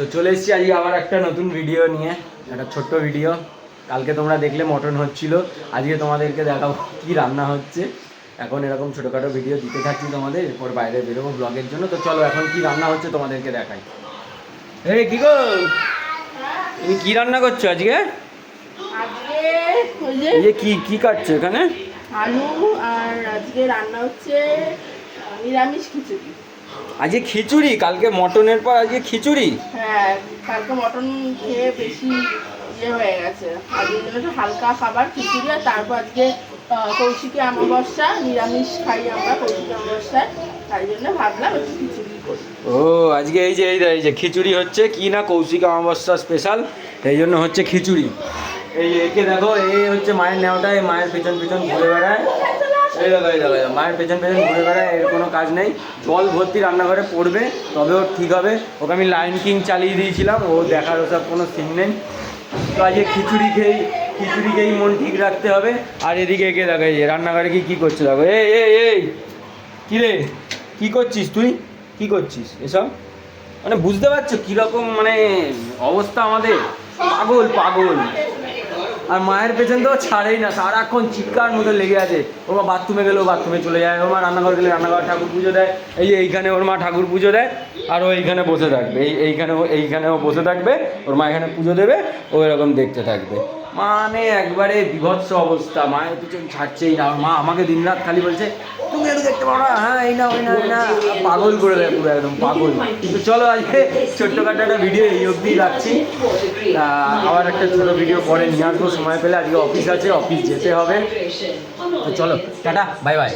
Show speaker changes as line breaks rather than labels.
তো চলে এসেছি আজকে আবার একটা নতুন ভিডিও নিয়ে একটা ছোট্ট ভিডিও কালকে তোমরা দেখলে মটন হচ্ছিল আজকে তোমাদেরকে দেখাবো কি রান্না হচ্ছে। এখন এরকম ছোটোখাটো ভিডিও দিতে থাকছি তোমাদের এরপর বাইরে বেরোবো ব্লগের জন্য। তো চলো এখন কি রান্না হচ্ছে তোমাদেরকে দেখাই। এই কি গো? তুমি কি রান্না করছ আজকে? এই যে কি কি কাটছো এখানে?
আলু আর আজকে রান্না হচ্ছে নিরামিষ খিচুড়ি।
আজকে খিচুড়ি কালকে মটনের পর আজকে খিচুড়ি?
হ্যাঁ কালকে মটন খেয়ে বেশি ইয়ে হয়ে গেছে। আজকে একটু হালকা খাবার খিচুড়ি আর তারপর আজকে কৌশিকী অমাবস্যা নিরামিষ খাই আমরা কৌশিকী অমাবস্যায়। তাই জন্য ভাবলাম একটু খিচুড়ি
ও আজকে এই যে এই যে- এই যে খিচুড়ি হচ্ছে কি না কৌশিক অমাবস্যা স্পেশাল এই জন্য হচ্ছে খিচুড়ি। এই একে দেখো এই হচ্ছে মায়ের নেওয়াটা এই মায়ের পিছন পিছন ঘুরে বেড়ায়। এই দেখো, এই মায়ের পেছন পেছন ঘুরে বেড়ায়, এর কোনো কাজ নেই। জল ভর্তি রান্নাঘরে পড়বে তবে ওর ঠিক হবে। ওকে আমি লাইন কিং চালিয়ে দিয়েছিলাম, ও দেখার ওসব কোনো সিন নেই। তো আজকে খিচুড়ি খেয়েই খিচুড়ি খেয়েই মন ঠিক রাখতে হবে। আর এদিকে একে দেখো যে রান্নাঘরে কি কী করছে দেখো, এই এই এই, কী রে, কী করছিস তুই? কি করছিস এসব? মানে বুঝতে পারছ কীরকম মানে অবস্থা আমাদের? পাগল পাগল। আর মায়ের পেছন তো ছাড়েই না, সারাক্ষণ চিৎকার মতো লেগে আছে। ওর মা বাথরুমে গেলেও বাথরুমে চলে যায়। ওর মা রান্নাঘর গেলে রান্নাঘর ঠাকুর পুজো দেয়। এই এইখানে ওর মা ঠাকুর পুজো দেয় আর ও এইখানে বসে থাকবে। এই এইখানে ও এইখানে ও বসে থাকবে, ওর মা এখানে পুজো দেবে, ও এরকম দেখতে থাকবে। মানে একবারে বিভৎস অবস্থা। মায়ের পিছন ছাড়ছেই না। মা আমাকে দিনরাত খালি বলছে, তুমি একটু দেখতে পারো না? হ্যাঁ এই না ওই না না পাগল করে দেয় পুরো একদম, পাগল। তো চলো আজকে ছোট্টখাটো একটা ভিডিও এই অবধি রাখছি। আবার একটা ছোটো ভিডিও পরে নিয়ে আসব। সময় পেলে আজকে অফিস আছে অফিস যেতে হবে। তো চলো, টাটা বাই বাই